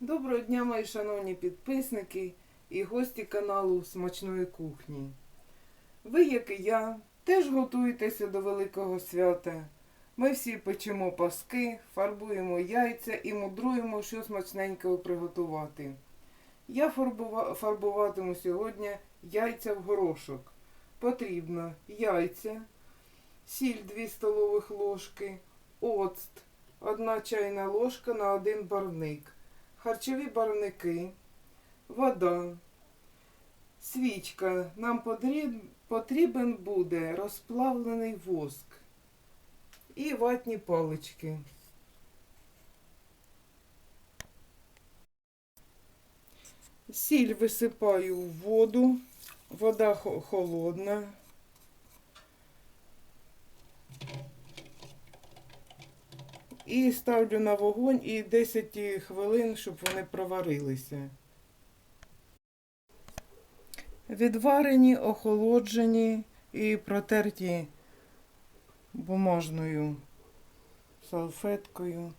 Доброго дня, мої шановні підписники і гості каналу Смачної кухні. Ви, як і я, теж готуєтеся до Великого свята. Ми всі печемо паски, фарбуємо яйця і мудруємо, що смачненького приготувати. Я фарбува- фарбуватиму сьогодні яйця в горошок. Потрібно яйця, сіль 2 столових ложки, оцт 1 чайна ложка на 1 барвник харчові барвники, вода, свічка. Нам потрібен буде розплавлений воск і ватні палички. Сіль висипаю в воду, вода хо- холодна. І ставлю на вогонь і 10 хвилин, щоб вони проварилися. Відварені, охолоджені і протерті бумажною салфеткою.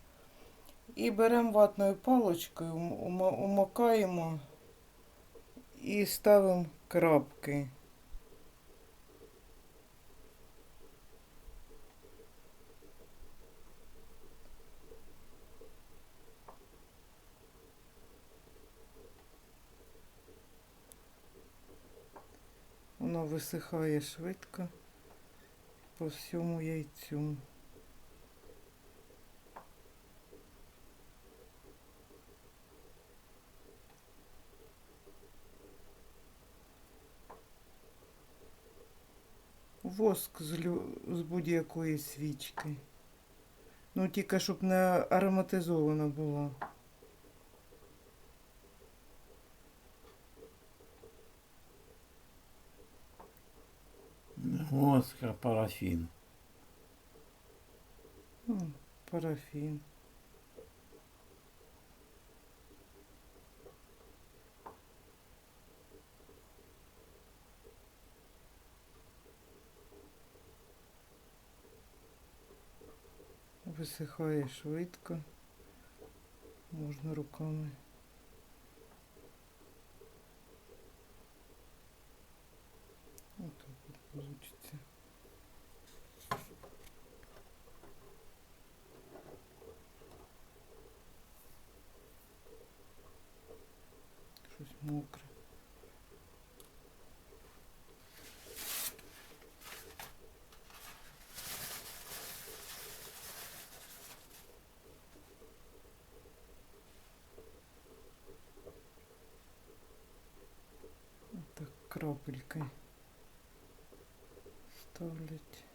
І беремо ватною паличкою, умо- умокаємо і ставимо крапки. Воно висихає швидко по всьому яйцю. Воск з, лю- з будь-якої свічки. Ну, тільки щоб не ароматизовано було. Воск, а парафін. М, Парафін. Висихає швидко. Можна руками. Щось мокре. Так, крапелькой ставлять.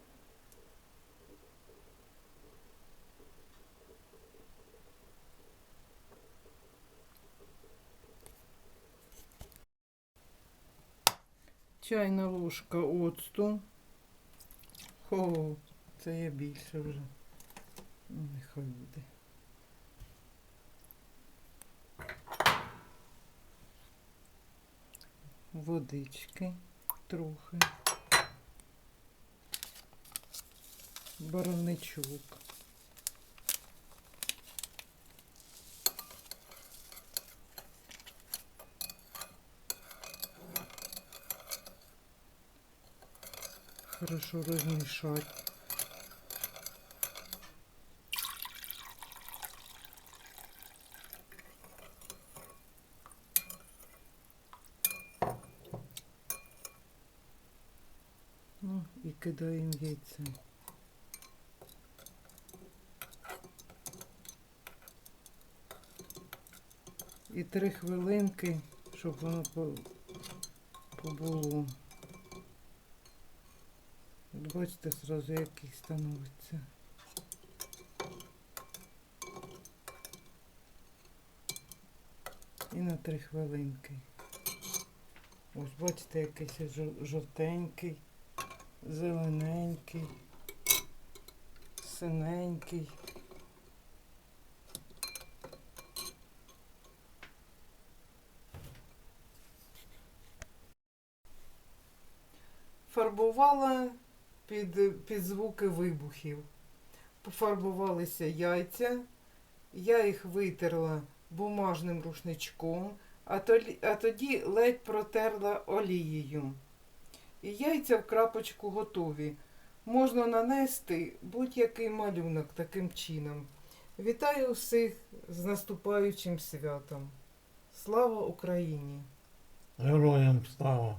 Чайна ложка оцту. Хо, це я більше вже. Ну, нехай буде. Водички трохи. Бараничок. Хорошо размешать. Ну, і кидаємо яйця. І три хвилинки, щоб воно по- побуло. Бачите, зразу який становиться. І на три хвилинки. Ось бачите, якийсь жовтенький, зелененький, синенький. Фарбувала під, під звуки вибухів. Пофарбувалися яйця. Я їх витерла бумажним рушничком, а, толі- а тоді ледь протерла олією. І яйця в крапочку готові. Можна нанести будь-який малюнок таким чином. Вітаю всіх з наступаючим святом. Слава Україні! Героям слава.